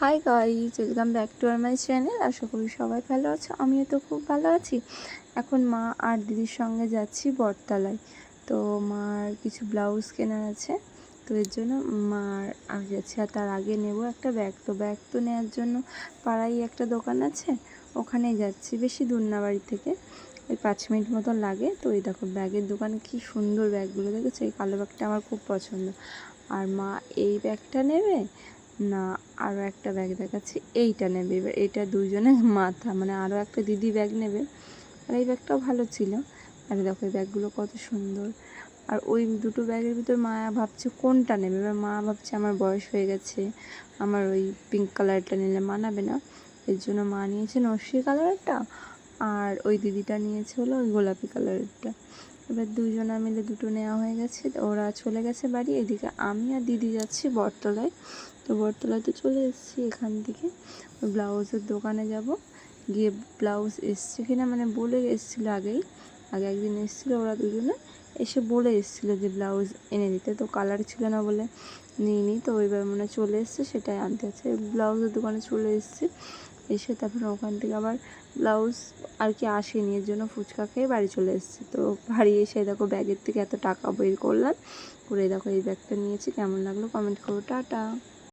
Hi guys welcome back to R my channel আশা করি সবাই ভালো আছে, আমিও তো খুব ভালো আছি। এখন মা আর দিদির সঙ্গে যাচ্ছি বটতলায়। তো মার কিছু ব্লাউজ কেনার আছে, তো এর জন্য মার, আমি যাচ্ছি আর তার আগে নেব একটা ব্যাগ। তো ব্যাগ তো নেওয়ার জন্য পাড়ায় একটা দোকান আছে, ওখানেই যাচ্ছি। বেশি দূর বাড়ি থেকে ওই পাঁচ মিনিট মতন লাগে। তো এই দেখো, ব্যাগের দোকানে কি সুন্দর ব্যাগগুলো। দেখেছ? এই কালো ব্যাগটা আমার খুব পছন্দ। আর মা এই ব্যাগটা নেবে? না আরও একটা ব্যাগ দেখাচ্ছি। এইটা নেবে এবার। এইটা দুজনে মাথা মানে আরও একটা দিদি ব্যাগ নেবে। আর এই ব্যাগটাও ভালো ছিল। আর দেখো, এই ব্যাগগুলো কত সুন্দর। আর ওই দুটো ব্যাগের ভিতর মা ভাবছে কোনটা নেবে? এবার মা ভাবছে আমার বয়স হয়ে গেছে। আমার ওই পিঙ্ক কালারটা নিলে মানাবে না। এর জন্য মা নিয়েছে নস্যি কালারটা আর ওই দিদিটা নিয়েছে হলো ওই গোলাপি কালারেরটা এবার দুজনা মিলে দুটো নেওয়া হয়ে গেছে ওরা চলে গেছে বাড়ি। এদিকে আমি আর দিদি যাচ্ছি বটতলায়। তো বটতলায় তো চলে এসেছি এখান থেকে। ব্লাউজের দোকানে যাব। গিয়ে ব্লাউজ এসছে কিনা মানে বলে এসেছিল আগেই। আগে একদিন এসেছিল ওরা দুজনে। এসে বলে এসেছিল যে ব্লাউজ এনে দিতে, তো কালার ছিল না বলে নিইনি, তো এবার মানে চলে এসছে, সেটাই আনতে আছে। ব্লাউজের দোকানে চলে এসেছি, এসে তারপরে ওখান থেকে আবার ব্লাউজ আর কি আসেনি, এর জন্য ফুচকা খেয়ে বাড়ি চলে এসেছি। তো বাড়ি এসে দেখো ব্যাগের থেকে এত টাকা বের করলাম, করে দেখো এই ব্যাগটা নিয়েছি, কেমন লাগল কমেন্ট করো, টাটা।